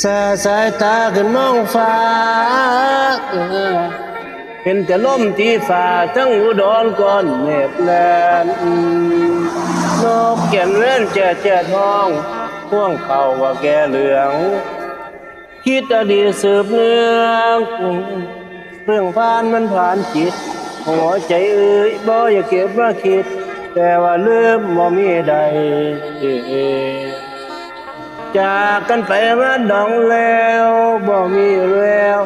แสสายตาขึ้นมองฟ้า เห็นแต่ลมที่ฝ่าทั้งอุดรก่อนเมฆแลนนกแก่นเว้นเจ้าเจ้าทองพ่วงเข่าว่าแกเหลือง คิดอดีตสืบเนื่องเรื่องผ่านมันผ่านจิต หัวใจเอ้ยบ่อย่าเก็บมาคิด แต่ว่าลืมบ่มีใด จากกันไปมาดองแล้วบ่มีแล้ว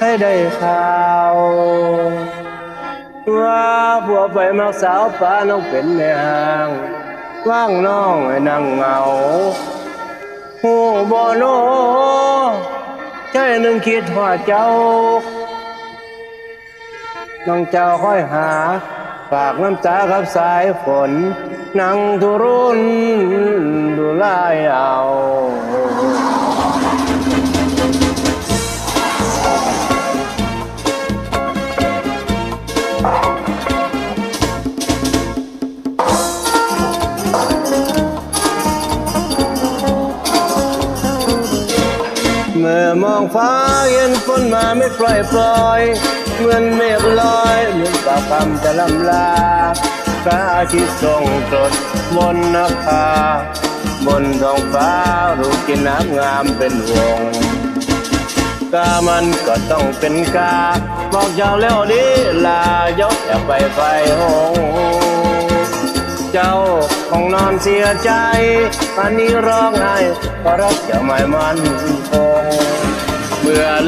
ให้ได้ข่าวว่าผัวไปมักสาวป้าน้องเป็นแม่หางว่างน้องให้นั่งเหงาหูบ่โนใจหนึ่งคิดว่าเจ้า น้องเจ้าค่อยหา ฝากน้ำตากับสายฝน นั่งทุรุ มื่อมองฟ้าเห็นฝนมาไม่ปล่อยปล่อยเหมือนเมฆลอยเหมือนปากคำจะลำลาพระอาทิตย์ทรงกรดบนนภาบนท้องฟ้ารูปกินน้ำงามเป็นวงกามันก็ต้องเป็นกา บอกเจ้าแล้วดีลายกอย่าไปไฟหงเจ้าคงนอนเสียใจป่านนี้ร้องไห้เพราะรักจะไม่มันคง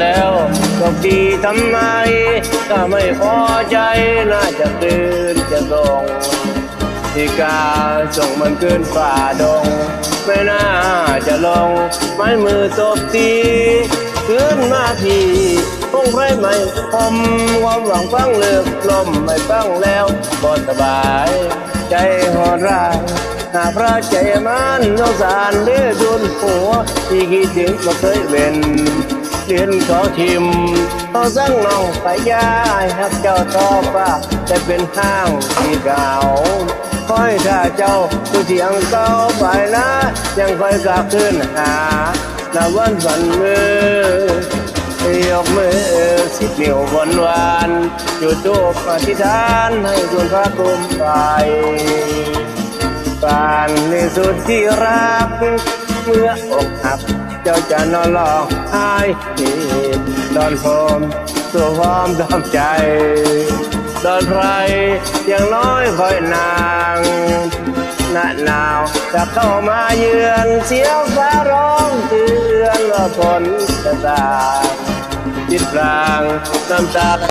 แล้วตกดีทำไมถ้าไม่พอใจน่าจะคืนจะส่งที่กาส่งมันขึ้นฝ่าดง ไม่น่าจะลง ไม้มือตบตีขึ้นมาทีคงไรไหม่คมความหวังฟังเลือกลมไม่ฟังแล้วก็สบาย ใจหดร้ายหาพระใจมันสงสารเดือดุนหัวที่คิดถึงก็เคยเป็น เรียนขาทิมขาสั่งน้องไปย้ายหักเจ้าทอฟ้าแต่เป็นห้างที่เก่าคอยถ้าเจ้าคือเสียงเก่าไปนะ ยังคอยกลับขึ้นหาหน้าวันฝันมือยกมือสิบเหนิ้วบนวานจุดทูปอธิษฐานให้คุณพระคุมไปปานในสุดที่รักเมื่ออกหัก จ้าจะนอนร้องไห้ดอนโฟมตัวพร้อมดอมใจดอนไพรยังน้อยคอยนางหน้าหนาวจะเข้ามาเยือนเสียงฟ้าร้องเตือนว่าฝนจะตาจิตรางน้ำตา